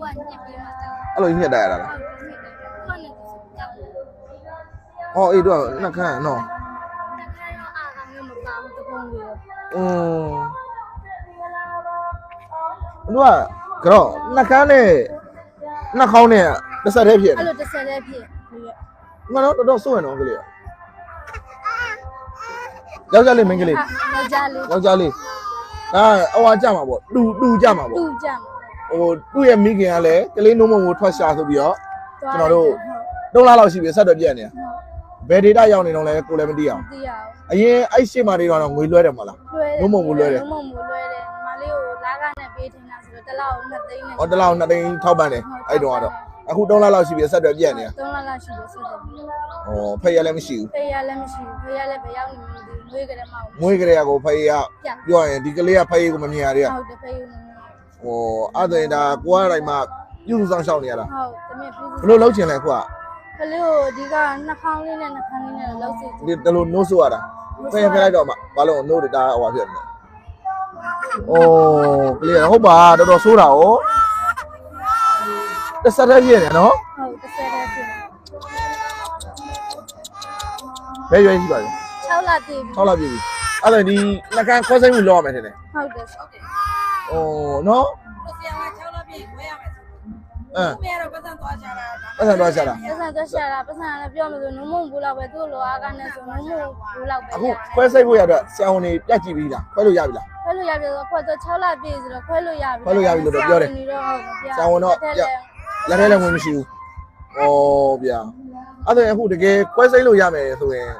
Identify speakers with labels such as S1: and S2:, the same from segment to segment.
S1: ကညစ်ပြီးမှတောက်
S2: အဲ့လိုညှက်တိုက်ရတာလား
S1: ဟုတ်တယ်ညစ်တယ်ခုနကတောက်တယ်
S2: ဟောအေးတော့နှက်ခမ်းနော်
S1: တခါတော့အာအာမျိုးမပါဘူးတပုံလေး
S2: อืมတို့ကကြောနှက်ခမ်းနဲ့နှက်ခေါင်းနဲ့တစ်ဆက်တည်းဖြစ်
S1: အဲ့
S2: နေ
S1: လိုတစ်ဆက်တည်းဖြစ်ပြီးတော့
S2: ငါတော့တော်တော်စိုးရနော်ကလေးယောက်ျားလေးမိန်းကလေး
S1: ယောက်ျားလေး
S2: ယောက်ျားလေးဒါအဝါကြမှာပေါ့တူတူကြမှာပေါ့
S1: တူကြမှာ
S2: ဟိုသူ့ရဲ့မိခင်ကလည်းကလေးနှုံးမုံကိုထွက်ရှာဆိုပြီးတော့ကျွန်တော်တို့
S1: ဟုတ်
S2: 3လလောက်ရှိပြီဆက်တော့ပြက်နေတာဘယ် data ရောက်နေတော့လဲကိုလည်းမသိအောင်
S1: သိရအောင်
S2: အရင်အဲ့ရှေ့မှာတွေတော့ငွေလွှဲတယ်မဟုတ်လား
S1: လွှဲတယ်
S2: လုံးဝမလွှဲတယ်
S1: လုံးဝမလွှဲတယ်ညီမလေးကိုလာကနဲ့ပေးထင်းတာဆိုတော့တစ်လောက်နှစ်သိန်းနဲ့
S2: ဟောတစ်လောက်နှစ်သိန်းထောက်ပံ့တယ်အဲ့တုန်းကတော့အခု3လလောက်ရှိပြီဆက်တော့ပြက်နေတာ
S1: 3လလောက်ရှိလို့ဆက်တယ်ပြီး
S2: ဟောဖေးရလည်းမရှိဘူး
S1: ဖေးရလည်းမရှိဘူးဖေးရလည်းဘယ်ရောက်နေမှမသိဘူးငွေကြတဲ့မောက်
S2: ငွေကလေးကိုဖေးရပြောရင်ဒီကလေးကဖေးကိုမမြင်ရတဲ့
S1: ဟုတ်တယ်ဖေးဦးနေ
S2: ဟောအဲ့ဒါရင်ဒါကိုကတိုင်းမှာပြုစုဆောင်ရှောက်နေရတာ
S1: ဟုတ်တမင်ပြုစု
S2: ဘယ်လိုလုပ်ချင်လဲခုက
S1: ကလေးကိုဒီကနှာခေါင်းလေးနဲ့နှာခေါင်းလေးနဲ့လောက်စီ
S2: ဒီတလို့နိုးဆိုရတာဖေးဖေးလိုက်တော့မှဘာလို့နိုးတာဟိုပါဖြစ်နေโอ้ကလေးဟုတ်ပါတော်တော်ဆိုးတာ哦တစ်ဆက်တည်းပြည့်နေနော်
S1: ဟုတ်တစ်ဆက်တည်းဖြစ်
S2: ဘယ်ရွယ်ရှိပါလဲ
S1: 6လတည်ပြီ
S2: 6လပြည့်ပြီအဲ့ဒါဒီနှကန်းခွဲစိတ်မှုလောက်ရမယ်ထင်တယ်
S1: ဟုတ်တယ်ဟုတ်တယ်
S2: ဩနော်
S3: ကိုဆရာက6လပြည့်ဝဲရမယ်ဆို
S2: အင်း
S3: သူမရတော့ပတ်စံသွားချတာ
S2: အဲ့ဒါတော့ရှာတာ
S1: ပတ်စံသက်ရှာတာပတ်စံလည်းပြောမယ်ဆိုနုံမုံဘူးလောက်ပဲသူ့လိုအားကနဲ့ဆိုနုံမုံဘူးလောက်ပဲ
S2: အခုခွဲစိတ်ဖို့ရတော့ဆရာဝန်တွေပြတ်ကြည့်ပြီးလားခွဲလို့ရပြီလား
S1: ခွဲလို့ရပြီဆိုခွဲတော့6လပြည့်ဆိုတော့ခွဲလို့ရပြီ
S2: ခွဲလို့ရပြီလို့တော့ပြောတယ်
S1: နေတော့ဟုတ်ပြ
S2: ဆရာဝန်တော့ပြလက်ထဲလည်းဝင်မရှိဘူးဩဗျာအဲ့ဒါအခုတကယ်ခွဲစိတ်လို့ရမယ်ဆိုရင်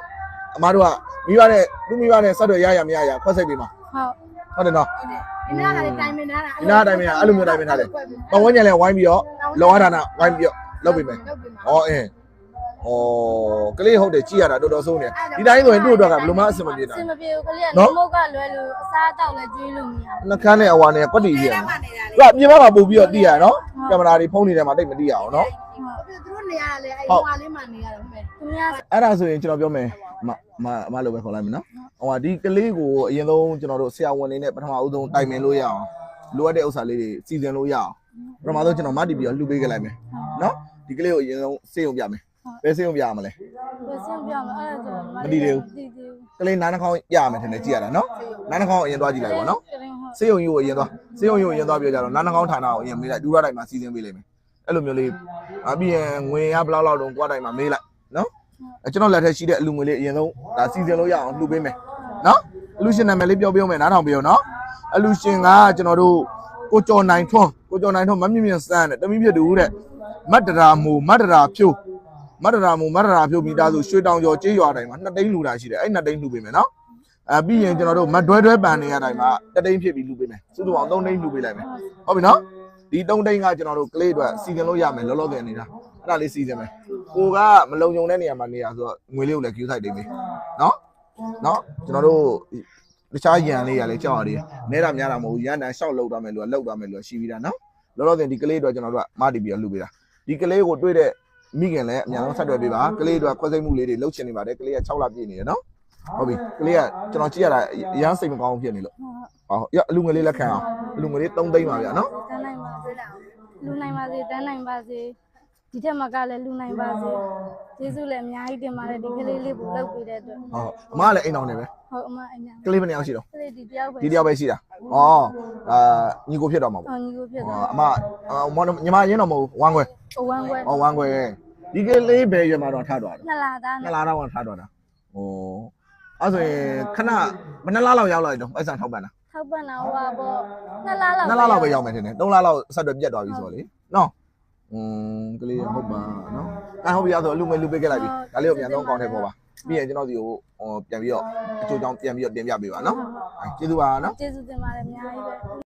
S2: အမားတို့ကမိဘနဲ့သူမိဘနဲ့ဆက်တွေ့ရရမရရခွဲစိတ်ပြီးမှာ
S1: ဟုတ်
S2: ဟုတ်တယ်နော်
S3: ဟုတ်တယ်
S1: ဒီနားကလည်းတိုင်မင်ထားတာ
S2: ဒီနားတိုင်းမင်းအဲ့လိုမျိုးတိုင်းမင်းထားတယ်ပဝန်းကျင်လည်းဝိုင်းပြီးတော့လောရဒါနာဝိုင်းပြီးတော့လုပ်ပေးမယ်
S1: လုပ်ပြီမှာ
S2: ဩအင်းဩကလေးဟုတ်တယ်ကြည့်ရတာတော်တော်ဆုံးနေဒီတိုင်းဆိုရင်သူ့အတွက်ကဘယ်လိုမှအဆင်မပြေ
S1: အ
S2: တာ
S1: စင်မပြေဘူးကလေးက
S2: နော်
S1: နုံမုတ်ကလွယ်လို့အစားအသောက်လည်းကျွေးလို့မရဘူး
S2: နှကန်းနဲ့အဝါနဲ့ကွက်တီကြီးရ
S3: အဲ့
S2: နော်
S3: မှနေတာလေ
S2: သူကပြင်ပမှာပို့ပြီးတော့တီးရနော်ကင်မရာတွေဖုန်းနေတယ်မှာတိတ်မတီးရအောင်နော်
S1: သူတို့နေရလေအဲ့
S2: ဟုတ်
S1: ဟွာလေးမှနေရတယ်မဲ့သူများ
S2: အဲ့ဒါဆိုရင်ကျွန်တော်ပြောမယ် မမမလိုပဲခေါ်လိုက်မယ်နော်ဟိုကဒီကလေးကိုအရင်ဆုံးကျွန်တော်တို့ဆရာဝန်တွေနဲ့ပထမဦးဆုံးတိုင်ပင်လို့ရအောင်လိုအပ်တဲ့ဥစ္စာလေးတွေစီစဉ်လို့ရအောင်ပထမဆုံးကျွန်တော်မတီးပြီးတော့လှူပေးခဲ့လိုက်မယ်နော်ဒီကလေးကိုအရင်ဆုံးစေုံပြမယ်ဘယ်စေုံပြရမလဲ
S1: ဘယ်စင်ပြောမလဲအဲ့ဒါ
S2: မတီးသေးဘူး
S1: မတီးသေးဘူး
S2: ကလေးနားနှာခေါင်းရရမယ်ထင်တယ်ကြည့်ရတာနော်နားနှာခေါင်းအရင်သွားကြည့်လိုက်ပါနော်
S1: ကလေးဟုတ်
S2: စေုံကြီးကိုအရင်သွားစေုံကြီးကိုအရင်သွားပြောကြတော့နားနှာခေါင်းဌာနကိုအရင်မေးလိုက်ဒူရတိုင်းမှာစီစဉ်ပေးလိုက်မယ်အဲ့လိုမျိုးလေးအပြီးရင်ငွေရဘယ်လောက်လောက်လုံးကွာတိုင်းမှာမေးလိုက်နော်အဲ ကျွန်တော်လက်ထက်ရှိတဲ့အလူငွေလေးအရင်ဆုံးဒါစီစဉ်လို့ရအောင်လှူပေးမယ်နော်အလူရှင်နာမည်လေးပြောပြအောင်မယ်နားထောင်ပြအောင်နော်အလူရှင်ကကျွန်တော်တို့ကိုကျော်နိုင်ထွန်းကိုကျော်နိုင်ထွန်းမမြင့်မြင့်စမ်းတဲ့တမိဖြစ်တူတဲ့မတ်တရာမူမတ်တရာဖြိုးမတ်တရာမူမတ်တရာဖြိုးမိသားစုရွှေတောင်ကျော်ကျေးရွာတိုင်းမှာနှစ်သိန်းလှူတာရှိတယ်အဲ့နှစ်သိန်းလှူပေးမယ်နော်အဲပြီးရင်ကျွန်တော်တို့မတွဲတွဲပန်နေရတိုင်းမှာတတိန်းဖြစ်ပြီးလူပေးမယ်စုစုပေါင်း3တိန်းလူပေးလိုက်မယ်ဟုတ်ပြီနော် ဒီ3တိန်းကကျွန်တော်တို့ကလေးအတွက်စီကင်လို့ရမယ်လောလောဆယ်နေတာအဲ့ဒါလေးစီစဉ်မယ်ကိုကမလုံုံတဲ့နေရာမှာနေရဆိုတော့ငွေလေးကိုလည်း queue site တိတ်ပေးနော်နော်ကျွန်တော်တို့တခြားရန်လေးရလည်းကြောက်ရတယ်နဲတာများတာမဟုတ်ဘူးရန်တန်ရှောက်လောက်သွားမယ်လို့လောက်သွားမယ်လို့ရှိပြီးတာနော်လောလောဆယ်ဒီကလေးအတွက်ကျွန်တော်တို့ကမတီးပြီးတော့လူပေးတာဒီကလေးကိုတွေ့တဲ့မိခင်လည်းအများဆုံးဆက်တွေ့ပေးပါကလေးအတွက်ခွဲစိတ်မှုလေးတွေလှုပ်ချင်နေပါတယ်ကလေးက6လပြည့်နေတယ်နော်ဟုတ်ပြီကလေးကကျွန်တော်ကြည့်ရတာအရန်စိတ်မကောင်းဖြစ်နေလို့ဟောရအလူငွေလေးလက်ခံအောင်အလူငွေလေး3သိန်းပါဗျာနော်
S1: တန်းနိုင်ပါစေ လူနိုင်ပါစေတန်းနိုင်ပါစေဒီထက်မကလည်းလူနိုင်ပါစေကျေးဇူးလည်းအများကြီးတင်ပါတယ်ဒီကလေးလေးကိုလုပ်ပေးတဲ့အတွက်
S2: ဟောအမကလည်းအိမ်အောင်နေပဲ
S1: ဟုတ်အမအညာ
S2: ကလေးဘယ်နှစ်ယောက်ရှိတော့
S1: ကလေးဒီတယောက်ပဲ
S2: ဒီတယောက်ပဲရှိတာဩအာညီကိုဖြစ်တော့မှာပေါ့
S1: ဟောညီကိုဖြစ်
S2: ဟော
S1: သွား
S2: အမအမညီမရင်းတော့မဟုတ်ဝမ်းခွဲ
S1: အဝမ်းခွဲ
S2: ဟောဝမ်းခွဲဒီကလေးပဲရွယ်မှာတော့ထားတော့တာ
S1: နှစ်လာသား
S2: နှစ်လားတော့ထားတော့တာဟော အဲ့ဆိုရင်ခဏဘယ်နှစ်လားလောက်ရောက်လာတော့ပိုက်ဆံထောက်ပံ့တာ
S1: ထောက်ပံ့တာဟိုပါပေါ့နှစ်လားလောက်
S2: နှစ်လားလောက်ပဲရောက်မယ်ထင်တယ်3လားလောက်ဆက်တော့ပြတ်သွားပြီဆိုတော့လေနော်อืมကလေးဟုတ်ပါနော်အဲဟုတ်ပြီအဲ့ဆိုအလူငွေလူပေးခဲ့လိုက်ပြီဒါလေးကိုပြန်တော့ကောင်းထဲပေါ်ပါပြီးရင်ကျွန်တော်ဒီကိုဟိုပြန်ပြီးတော့အချိုးချောင်းပြန်ပြီးတော့တင်ပြပေးပါနော်ကျေးဇူးပါနော်
S1: ကျေးဇူးတင်ပါတယ်အများကြီးပဲ